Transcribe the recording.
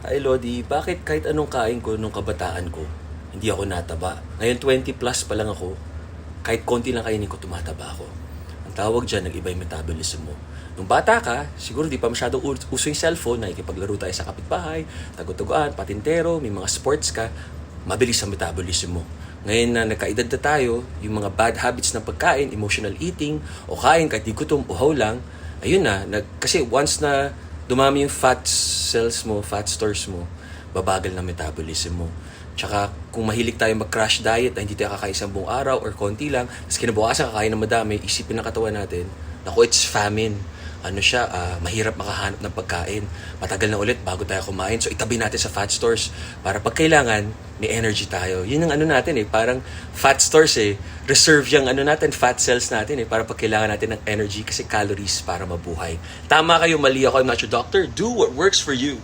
Ay, Lodi, bakit kahit anong kain ko nung kabataan ko, hindi ako nataba? Ngayon, 20 plus pa lang ako, kahit konti lang kainin ko, tumataba ako. Ang tawag dyan, nag-iba yung metabolism mo. Nung bata ka, siguro di pa masyado u- uso yung cellphone, nakikipaglaro tayo sa kapitbahay, tago-taguan, patintero, may mga sports ka, mabilis ang metabolism mo. Ngayon na nagkaedad na tayo, yung mga bad habits ng pagkain, emotional eating, o kain kahit di gutom, uhaw lang, ayun na, nag, kasi once na dumami yung fat cells mo, fat stores mo, babagal na metabolism mo. Tsaka kung mahilig tayo mag-crash diet na hindi tayo kakain isang buong araw or konti lang, tapos kinabukasan kakain ng madami, isipin ng katawan natin, naku, it's famine. Ano siya, ah, mahirap makahanap ng pagkain. Matagal na ulit bago tayo kumain. So itabi natin sa fat stores para pag kailangan, may energy tayo. Yun ang ano natin eh, parang fat stores eh, reserve yung ano natin, fat cells natin eh, para pag kailangan natin ng energy kasi calories para mabuhay. Tama kayo, mali ako, I'm not your doctor. Do what works for you.